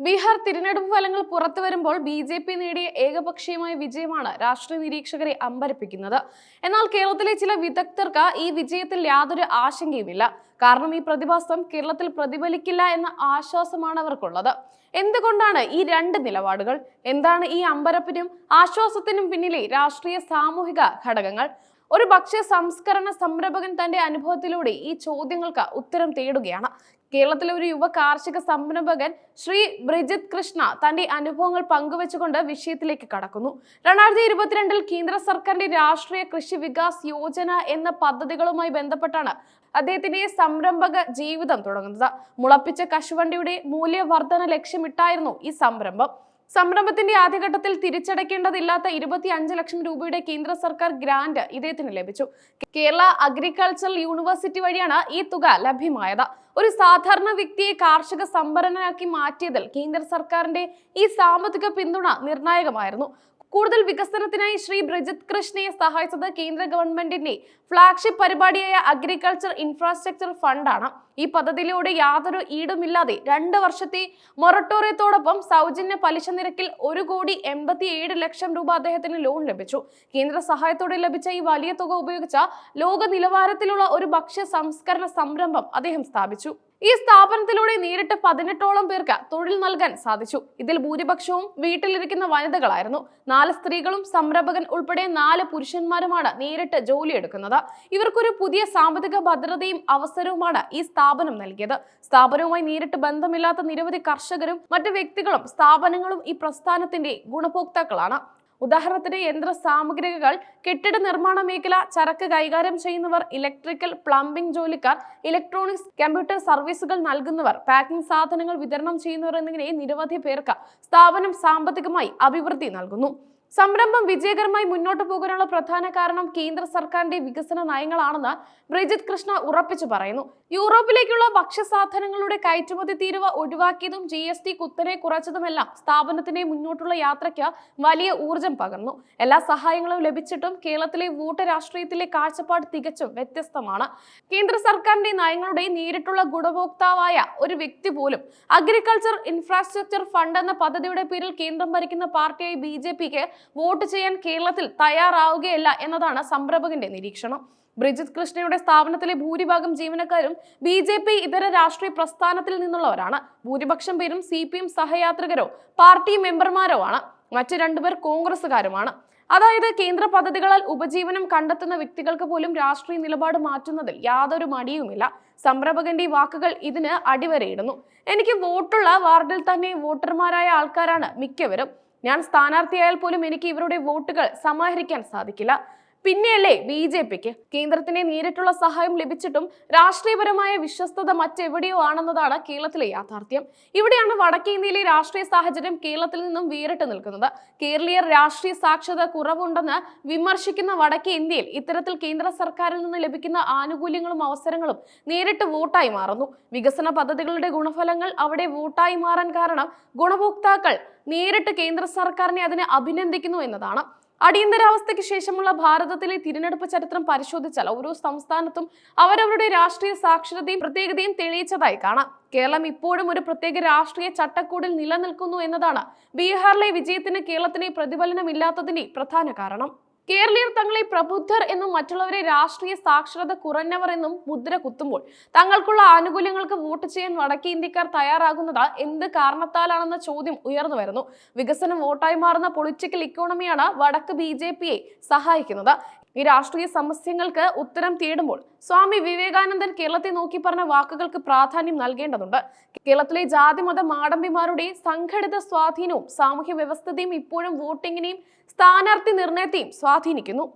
ബീഹാർ തിരഞ്ഞെടുപ്പ് ഫലങ്ങൾ പുറത്തു വരുമ്പോൾ ബി ജെ പി നേടിയ ഏകപക്ഷീയമായ വിജയമാണ് രാഷ്ട്രീയ നിരീക്ഷകരെ അമ്പരപ്പിക്കുന്നത്. എന്നാൽ കേരളത്തിലെ ചില വിദഗ്ധർക്ക് ഈ വിജയത്തിൽ യാതൊരു ആശങ്കയുമില്ല. കാരണം ഈ പ്രതിഭാസം കേരളത്തിൽ പ്രതിഫലിക്കില്ല എന്ന ആശ്വാസമാണ് അവർക്കുള്ളത്. എന്തുകൊണ്ടാണ് ഈ രണ്ട് നിലപാടുകൾ? എന്താണ് ഈ അമ്പരപ്പിനും ആശ്വാസത്തിനും പിന്നിലെ രാഷ്ട്രീയ സാമൂഹിക ഘടകങ്ങൾ? ഒരു ഭക്ഷ്യ സംസ്കരണ സംരംഭകൻ തന്റെ അനുഭവത്തിലൂടെ ഈ ചോദ്യങ്ങൾക്ക് ഉത്തരം തേടുകയാണ്. കേരളത്തിലെ ഒരു യുവ കാർഷിക സംരംഭകൻ ശ്രീ ബ്രിജിത് കൃഷ്ണ തന്റെ അനുഭവങ്ങൾ പങ്കുവെച്ചുകൊണ്ട് വിഷയത്തിലേക്ക് കടക്കുന്നു. രണ്ടായിരത്തി ഇരുപത്തിരണ്ടിൽ കേന്ദ്ര സർക്കാരിന്റെ രാഷ്ട്രീയ കൃഷി വികാസ് യോജന എന്ന പദ്ധതികളുമായി ബന്ധപ്പെട്ടാണ് അദ്ദേഹത്തിന്റെ സംരംഭക ജീവിതം തുടങ്ങുന്നത്. മുളപ്പിച്ച കശുവണ്ടിയുടെ മൂല്യവർധന ലക്ഷ്യമിട്ടായിരുന്നു ഈ സംരംഭം. സംരംഭത്തിന്റെ ആദ്യഘട്ടത്തിൽ തിരിച്ചടയ്ക്കേണ്ടതില്ലാത്ത ഇരുപത്തി അഞ്ച് ലക്ഷം രൂപയുടെ കേന്ദ്ര സർക്കാർ ഗ്രാന്റ് ഇദ്ദേഹത്തിന് ലഭിച്ചു. കേരള അഗ്രികൾച്ചറൽ യൂണിവേഴ്സിറ്റി വഴിയാണ് ഈ തുക ലഭ്യമായത്. ഒരു സാധാരണ വ്യക്തിയെ കാർഷിക സംഭരണനാക്കി മാറ്റിയതിൽ കേന്ദ്ര സർക്കാരിന്റെ ഈ സാമ്പത്തിക പിന്തുണ നിർണായകമായിരുന്നു. കൂടുതൽ വികസനത്തിനായി ശ്രീ ബ്രിജിത് കൃഷ്ണയെ സഹായിച്ചത് കേന്ദ്ര ഗവൺമെന്റിന്റെ ഫ്ളാഗ്ഷിപ്പ് പരിപാടിയായ അഗ്രികൾച്ചർ ഇൻഫ്രാസ്ട്രക്ചർ ഫണ്ടാണ്. ഈ പദ്ധതിയിലൂടെ യാതൊരു ഈടുമില്ലാതെ രണ്ട് വർഷത്തെ മൊറട്ടോറിയത്തോടൊപ്പം സൗജന്യ പലിശ നിരക്കിൽ ഒരു കോടി എൺപത്തി ഏഴ് ലക്ഷം രൂപ അദ്ദേഹത്തിന് ലോൺ ലഭിച്ചു. കേന്ദ്ര സഹായത്തോടെ ലഭിച്ച ഈ വലിയ തുക ഉപയോഗിച്ച ലോക നിലവാരത്തിലുള്ള ഒരു ഭക്ഷ്യ സംസ്കരണ സംരംഭം അദ്ദേഹം സ്ഥാപിച്ചു. ഈ സ്ഥാപനത്തിലൂടെ നേരിട്ട് പതിനെട്ടോളം പേർക്ക് തൊഴിൽ നൽകാൻ സാധിച്ചു. ഇതിൽ ഭൂരിപക്ഷവും വീട്ടിലിരിക്കുന്ന വനിതകളായിരുന്നു. നാല് സ്ത്രീകളും സംരംഭകൻ ഉൾപ്പെടെ നാല് പുരുഷന്മാരുമാണ് നേരിട്ട് ജോലിയെടുക്കുന്നത്. ഇവർക്കൊരു പുതിയ സാമ്പത്തിക ഭദ്രതയും അവസരവുമാണ് ഈ സ്ഥാപനം നൽകിയത്. സ്ഥാപനവുമായി നേരിട്ട് ബന്ധമില്ലാത്ത നിരവധി കർഷകരും മറ്റു വ്യക്തികളും സ്ഥാപനങ്ങളും ഈ പ്രസ്ഥാനത്തിന്റെ ഗുണഭോക്താക്കളാണ്. ഉദാഹരണത്തിന് യന്ത്ര സാമഗ്രികൾ കെട്ടിട നിർമ്മാണ മേഖല ചരക്ക് കൈകാര്യം ചെയ്യുന്നവർ ഇലക്ട്രിക്കൽ പ്ലംബിംഗ് ജോലിക്കാർ ഇലക്ട്രോണിക്സ് കമ്പ്യൂട്ടർ സർവീസുകൾ നൽകുന്നവർ പാക്കിംഗ് സാധനങ്ങൾ വിതരണം ചെയ്യുന്നവർ എന്നിങ്ങനെ നിരവധി പേർക്ക് സ്ഥാപനം സാമ്പത്തികമായി അഭിവൃദ്ധി നൽകുന്നു. സംരംഭം വിജയകരമായി മുന്നോട്ട് പോകാനുള്ള പ്രധാന കാരണം കേന്ദ്ര സർക്കാരിന്റെ വികസന നയങ്ങളാണെന്ന് ബ്രിജിത് കൃഷ്ണ ഉറപ്പിച്ചു പറയുന്നു. യൂറോപ്പിലേക്കുള്ള ഭക്ഷ്യസാധനങ്ങളുടെ കയറ്റുമതി തീരുവ ഒഴിവാക്കിയതും ജി എസ് ടി കുത്തനെ കുറച്ചതുമെല്ലാം സ്ഥാപനത്തിന്റെ മുന്നോട്ടുള്ള യാത്രയ്ക്ക് വലിയ ഊർജം പകർന്നു. എല്ലാ സഹായങ്ങളും ലഭിച്ചിട്ടും കേരളത്തിലെ വോട്ട് രാഷ്ട്രീയത്തിലെ കാഴ്ചപ്പാട് തികച്ചും വ്യത്യസ്തമാണ്. കേന്ദ്ര സർക്കാരിന്റെ നയങ്ങളുടെ നേരിട്ടുള്ള ഗുണഭോക്താവായ ഒരു വ്യക്തി പോലും അഗ്രികൾച്ചർ ഇൻഫ്രാസ്ട്രക്ചർ ഫണ്ട് എന്ന പദ്ധതിയുടെ പേരിൽ കേന്ദ്രം ഭരിക്കുന്ന പാർട്ടിയായി ബി ജെ പിക്ക് വോട്ട് ചെയ്യാൻ കേരളത്തിൽ തയ്യാറാവുകയല്ല എന്നതാണ് സംരംഭകന്റെ നിരീക്ഷണം. ബ്രിജിത് കൃഷ്ണയുടെ സ്ഥാപനത്തിലെ ഭൂരിഭാഗം ജീവനക്കാരും ബി ജെ പി ഇതര രാഷ്ട്രീയ പ്രസ്ഥാനത്തിൽ നിന്നുള്ളവരാണ്. ഭൂരിപക്ഷം പേരും സി പി എം സഹയാത്രികരോ പാർട്ടി മെമ്പർമാരോ ആണ്. മറ്റു രണ്ടുപേർ കോൺഗ്രസുകാരുമാണ് അതായത് കേന്ദ്ര പദ്ധതികളാൽ ഉപജീവനം കണ്ടെത്തുന്ന വ്യക്തികൾക്ക് പോലും രാഷ്ട്രീയ നിലപാട് മാറ്റുന്നതിൽ യാതൊരു മടിയുമില്ല. സംരംഭകന്റെ വാക്കുകൾ ഇതിന് അടിവരയിടുന്നു. എനിക്ക് വോട്ടുള്ള വാർഡിൽ തന്നെ വോട്ടർമാരായ ആൾക്കാരാണ് മിക്കവരും. ഞാൻ സ്ഥാനാർത്ഥിയായാൽ പോലും എനിക്ക് ഇവരുടെ വോട്ടുകൾ സമാഹരിക്കാൻ സാധിക്കില്ല. പിന്നെയല്ലേ ബി ജെ പിക്ക്? കേന്ദ്രത്തിന്റെ നേരിട്ടുള്ള സഹായം ലഭിച്ചിട്ടും രാഷ്ട്രീയപരമായ വിശ്വസ്തത മറ്റെവിടെയോ ആണെന്നതാണ് കേരളത്തിലെ യാഥാർത്ഥ്യം. ഇവിടെയാണ് വടക്കേ ഇന്ത്യയിലെ രാഷ്ട്രീയ സാഹചര്യം കേരളത്തിൽ നിന്നും വേറിട്ട് നിൽക്കുന്നത്. കേരളീയർ രാഷ്ട്രീയ സാക്ഷരത കുറവുണ്ടെന്ന് വിമർശിക്കുന്ന വടക്കേ ഇന്ത്യയിൽ ഇത്തരത്തിൽ കേന്ദ്ര സർക്കാരിൽ നിന്ന് ലഭിക്കുന്ന ആനുകൂല്യങ്ങളും അവസരങ്ങളും നേരിട്ട് വോട്ടായി മാറുന്നു. വികസന പദ്ധതികളുടെ ഗുണഫലങ്ങൾ അവിടെ വോട്ടായി മാറാൻ കാരണം ഗുണഭോക്താക്കൾ നേരിട്ട് കേന്ദ്ര സർക്കാരിനെ അതിനെ അഭിനന്ദിക്കുന്നു എന്നതാണ്. അടിയന്തരാവസ്ഥയ്ക്ക് ശേഷമുള്ള ഭാരതത്തിലെ തിരഞ്ഞെടുപ്പ് ചരിത്രം പരിശോധിച്ചാൽ ഓരോ സംസ്ഥാനത്തും അവരവരുടെ രാഷ്ട്രീയ സാക്ഷരതയും പ്രത്യേകതയും തെളിയിച്ചതായി കാണാം. കേരളം ഇപ്പോഴും ഒരു പ്രത്യേക രാഷ്ട്രീയ ചട്ടക്കൂടിൽ നിലനിൽക്കുന്നു എന്നതാണ് ബീഹാറിലെ വിജയത്തിന് കേരളത്തിന് പ്രതിഫലനമില്ലാത്തതിന്റെ പ്രധാന കാരണം. കേരളീയർ തങ്ങളെ പ്രബുദ്ധർ എന്നും മറ്റുള്ളവരെ രാഷ്ട്രീയ സാക്ഷരത കുറഞ്ഞവർ എന്നും മുദ്ര കുത്തുമ്പോൾ തങ്ങൾക്കുള്ള ആനുകൂല്യങ്ങൾക്ക് വോട്ട് ചെയ്യാൻ വടക്കേ ഇന്ത്യക്കാർ തയ്യാറാകുന്നത് എന്ത് കാരണത്താലാണെന്ന ചോദ്യം ഉയർന്നു വരുന്നു. വികസനം വോട്ടായി മാറുന്ന പൊളിറ്റിക്കൽ ഇക്കോണമിയാണ് വടക്ക് ബി സഹായിക്കുന്നത്. ഈ രാഷ്ട്രീയ സമസ്യങ്ങൾക്ക് ഉത്തരം തേടുമ്പോൾ സ്വാമി വിവേകാനന്ദൻ കേരളത്തെ നോക്കി പറഞ്ഞ വാക്കുകൾക്ക് പ്രാധാന്യം നൽകേണ്ടതുണ്ട്. കേരളത്തിലെ ജാതിമത മാടമ്പിമാരുടെ സംഘടിത സ്വാധീനവും സാമൂഹ്യ വ്യവസ്ഥതയും ഇപ്പോഴും വോട്ടിങ്ങിനെയും സ്ഥാനാർത്ഥി നിർണയത്തെയും സ്വാധീനിക്കുന്നു.